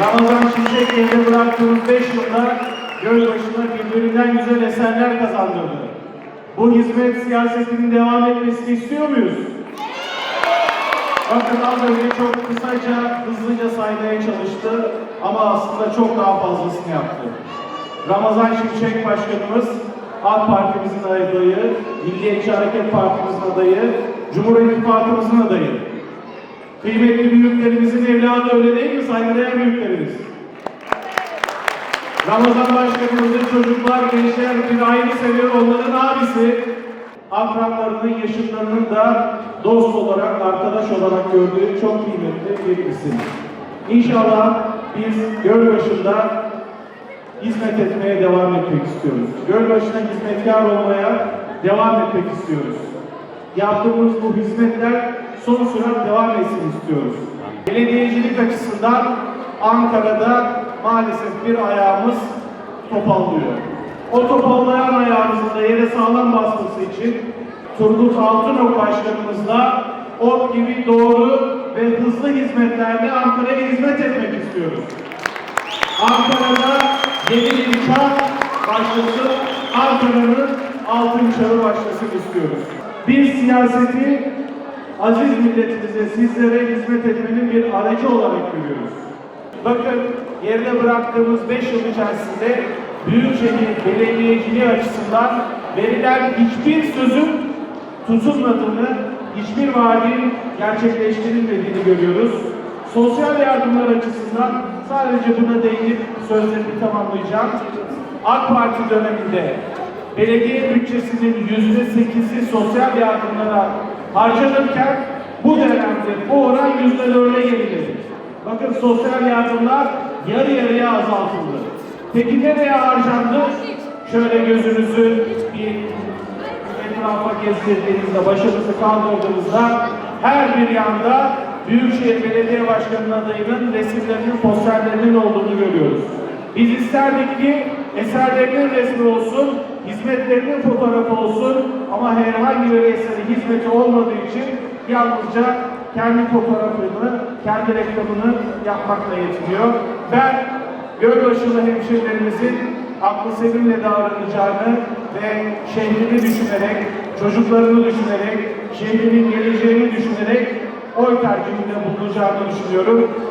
Ramazan Şimşek geride bıraktığımız 5 yılda Gölbaşı'na birbirinden güzel eserler kazandırdı. Bu hizmet siyasetinin devam etmesini istiyor muyuz? Bakın az önce çok kısaca, hızlıca saymaya çalıştı ama aslında çok daha fazlasını yaptı. Ramazan Şimşek Başkanımız, AK Partimizin adayı, Milliyetçi Hareket Partimizin adayı, Cumhur İttifakımızın adayı. Kıymetli büyüklerimizin evladı öyle değil mi saygıdeğer büyüklerimiz? Ramazan Başkanımızın çocuklar, gençler bir ayrı seviyor onların abisi. Akranlarının, yaşıtlarının da dost olarak, arkadaş olarak gördüğü çok kıymetli bir isim. İnşallah biz Gölbaşı'nda hizmet etmeye devam etmek istiyoruz. Gölbaşı'na hizmetkar olmaya devam etmek istiyoruz. Yaptığımız bu hizmetler son sürat devam etsin istiyoruz. Belediyecilik açısından Ankara'da maalesef bir ayağımız topallıyor. O topallayan ayağımızın da yere sağlam basması için Turgut Altınok Başkanımızla ot gibi doğru ve hızlı hizmetlerle Ankara'ya hizmet etmek istiyoruz. Ankara'da yeni bir çağ başlasın, Ankara'nın altın çağı başlasın istiyoruz. Biz siyaseti aziz milletimize, sizlere hizmet etmenin bir aracı olarak görüyoruz. Bakın geride bıraktığımız 5 yıl içerisinde Büyükşehir belediyeciliği açısından verilen hiçbir sözün tutulmadığını, hiçbir vaadin gerçekleştirilmediğini görüyoruz. Sosyal yardımlar açısından sadece buna değinip sözlerimi tamamlayacağım. AK Parti döneminde belediye bütçesinin yüzde sekizi sosyal yardımlara harcanırken bu dönemde bu oran yüzde dörde geriledi. Bakın sosyal yardımlar yarı yarıya azaltıldı. Peki nereye harcandı? Şöyle gözünüzü bir etrafa gezdirdiğinizde, başınızı kaldırdığınızda her bir yanda Büyükşehir Belediye Başkanı'nın adayının resimlerinin, posterlerinin olduğunu görüyoruz. Biz isterdik ki eserlerinin resmi olsun, hizmetlerinin fotoğrafı olsun ama herhangi bir eseri, hizmeti olmadığı için yalnızca kendi fotoğrafını, kendi reklamını yapmakla yetiniyor. Ben Gölbaşılı hemşehrilerimizin aklı selimle davranacağını ve şehrini düşünerek, çocuklarını düşünerek, şehrinin geleceğini düşünerek oy tercihinde bulunacağını düşünüyorum.